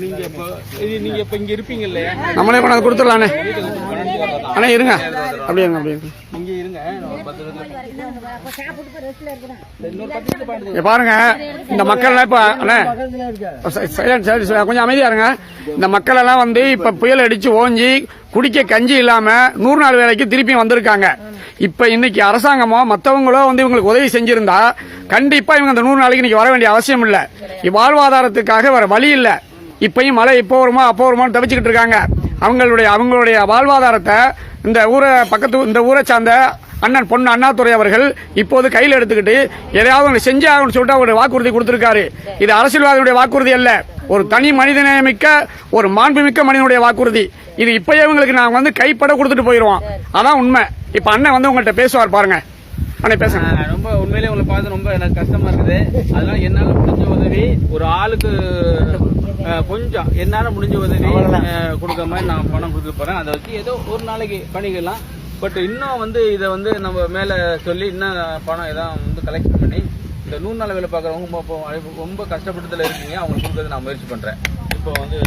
நீங்க இப்ப இது நீங்க இப்ப இங்க இருப்பீங்க இல்லையா நம்மளே கொண்டாந்து கொடுத்துடலாண்ணே அண்ணே இருங்க. அப்படியே இருங்க அப்படியே. இங்க இருங்க. பாருங்க இந்த மக்கள் எல்லாம் இப்ப அண்ணே கொஞ்சம் அமைதியா இருங்க. இந்த மக்கள் எல்லாம் வந்து இப்ப புயல் அடிச்சு ஓஞ்சி குடிக்க கஞ்சி இல்லாம நூறு நாள் வேலைக்கு திருப்பி வந்திருக்காங்க. இப்ப இன்னைக்கு அரசாங்கமோ மத்தவங்களோ வந்து இவங்களுக்கு உதவி செஞ்சிருந்தா கண்டிப்பா இவங்க அந்த நூறு நாளைக்கு இன்னைக்கு வர வேண்டிய அவசியம் இல்ல. வாழ்வாதாரத்துக்காக வேற வழி இல்ல. இப்பயும் மழை இப்போ வருமா அப்போ வருமானு தவிச்சுக்கிட்டு இருக்காங்க. அவங்களுடைய அவங்களுடைய வாழ்வாதாரத்தை இந்த ஊரை பக்கத்து இந்த ஊரை சார்ந்த அண்ணன் பொண்ணு அண்ணாதுரை அவர்கள் இப்போது கையில் எடுத்துக்கிட்டு எதையாவது ஒன்று செஞ்சு ஆகணும்னு சொல்லிட்டு அவர் வாக்குறுதி கொடுத்திருக்காரு. இது அரசியல்வாதியுடைய வாக்குறுதி அல்ல. ஒரு தனி மனிதநேயமிக்க ஒரு மாண்புமிக்க மனிதனுடைய வாக்குறுதி. இது இப்பயே இவங்களுக்கு நாங்க வந்து கைப்பட கொடுத்துட்டு போயிருவோம். அதான் உண்மை. இப்ப அண்ணன் வந்து உங்கள்கிட்ட பேசுவார் பாருங்க. அண்ணன் பேசுங்க. ஆஹ் ரொம்ப உண்மையிலே உங்களை பார்த்து ரொம்ப எனக்கு கஷ்டமா இருக்குது. அதனால என்னால முடிஞ்ச உதவி ஒரு ஆளுக்கு கொஞ்சம் என்னால முடிஞ்ச உதவி கொடுக்குற மாதிரி நான் பணம் கொடுக்க போறேன். அதை வச்சு ஏதோ ஒரு நாளைக்கு பண்ணிக்கலாம் பட் இன்னும் வந்து இதை வந்து நம்ம மேல சொல்லி இன்னும் பணம் எதாவது வந்து கலெக்ட் பண்ணி இந்த நூறு நாள் வேலை பார்க்குறவங்க ரொம்ப கஷ்டப்பட்டதுல இருக்கீங்க அவங்களுக்கு கொடுக்கறது நான் முயற்சி பண்றேன். இப்போ வந்து.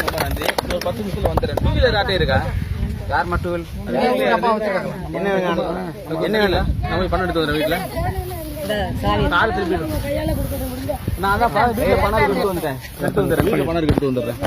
ரொம்ப நன்றி. இன்னொரு பத்து நிமிஷத்துல வந்துடுறேன். டூ வீலர் ஆட்டே இருக்கா? யார் மட்டும் என்ன வேணும்? என்ன வேணும்? நான் போய் பணம் எடுத்து வந்துடுறேன் வீட்டுல கால் திருப்பி நான் அதான் வீட்டுல பணம் எடுத்து வந்துட்டேன். எடுத்து வந்துடுறேன். வீட்டுல பணம் எடுத்து வந்துடுறேன்.